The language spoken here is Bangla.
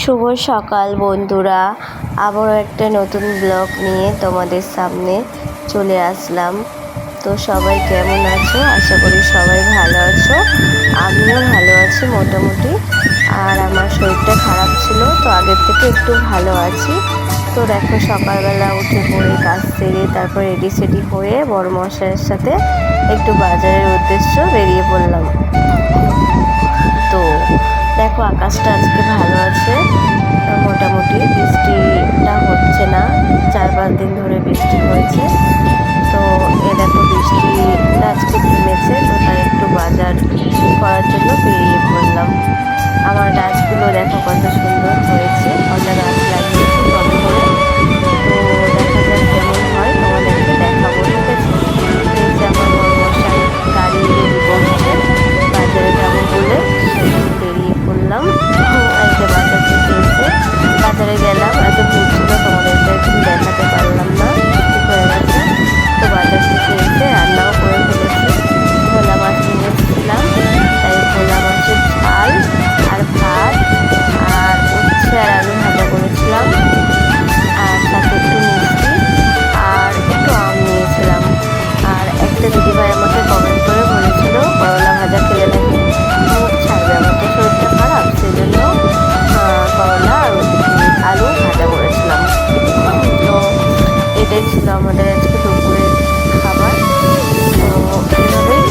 শুভ সকাল, বন্ধুরা। আবারও একটা নতুন ব্লগ নিয়ে তোমাদের সামনে চলে আসলাম। তো সবাই কেমন আছো? আশা করি সবাই ভালো আছো। আমিও ভালো আছি মোটামুটি। আর আমার শরীরটা খারাপ ছিল, তো আগের থেকে একটু ভালো আছি। তো দেখো, সকালবেলা উঠে পড়ে কাজ সেরে তারপর রেডি সেডি হয়ে বড় মশাইয়ের সাথে একটু বাজারের উদ্দেশ্য বেরিয়ে পড়লাম। আকাশটা আজকে ভালো আছে। মোটামুটি বৃষ্টিটা হচ্ছে না। চার পাঁচ দিন ধরে বৃষ্টি হয়েছে। তো এ তো বৃষ্টিটা আজকে থেমেছে, তো তাই একটু বাজার করার জন্য বেরিয়ে পড়লাম। আমার গাছগুলো দেখো কত সুন্দর হয়ে এটাই ছিল আমাদের আজকে দুপুরের খাবার। তো এইভাবেই